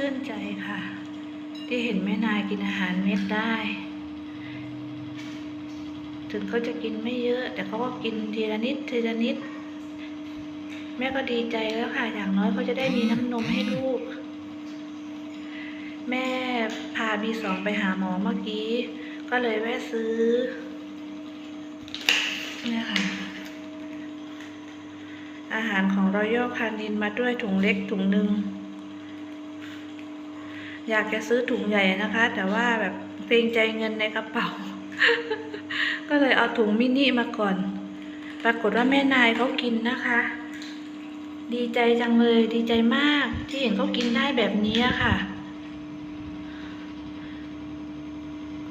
ชื่นใจค่ะ ที่เห็นแม่นายกินอาหารเม็ดได้ ถึงเขาจะกินไม่เยอะ แต่เขาก็กินทีละนิดทีละนิด แม่ก็ดีใจแล้วค่ะ อย่างน้อยเขาจะได้มีน้ำนมให้ลูก แม่พาบีสองไปหาหมอเมื่อกี้ ก็เลยแวะซื้อเนี่ยค่ะอาหารของรอยัลคานินมาด้วยถุงเล็กถุงหนึ่ง อยากจะซื้อถุงใหญ่นะคะ แต่ว่าแบบเกรงใจเงินในกระเป๋า ก็เลยเอาถุงมินิมาก่อน ปรากฏว่าแม่นายเขากินนะคะ ดีใจจังเลยดีใจมากที่เห็นเขากินได้แบบนี้ค่ะ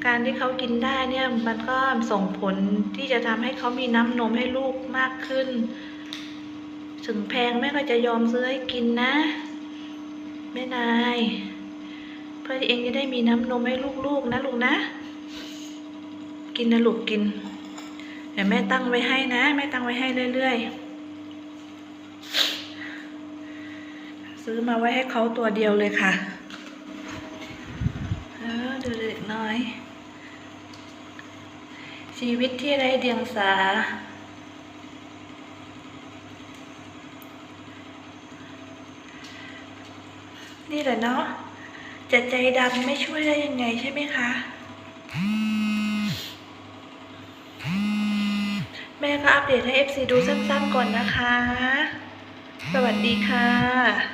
การที่เขากินได้เนี่ยมันก็ส่งผลที่จะทำให้เขามีน้ำนมให้ลูกมากขึ้น ถึงแพงแม่ก็จะยอมซื้อให้กินนะ แม่นาย เพื่อที่เองจะได้มีน้ำนมให้ลูกๆนะลูกนะ กินนะลูกกินเดี๋ยวแม่ตั้งไว้ให้นะ แม่ตั้งไว้ให้เรื่อยๆ ซื้อมาไว้ให้เขาตัวเดียวเลยค่ะ เออดูเด็กน้อย ชีวิตที่ไร้เดียงสานี่แหละเนาะ จะใจดำไม่ช่วยได้ยังไงใช่ไหมคะ แม่ก็อัปเดตให้ FC ดูสั้นๆก่อนนะคะ สวัสดีค่ะ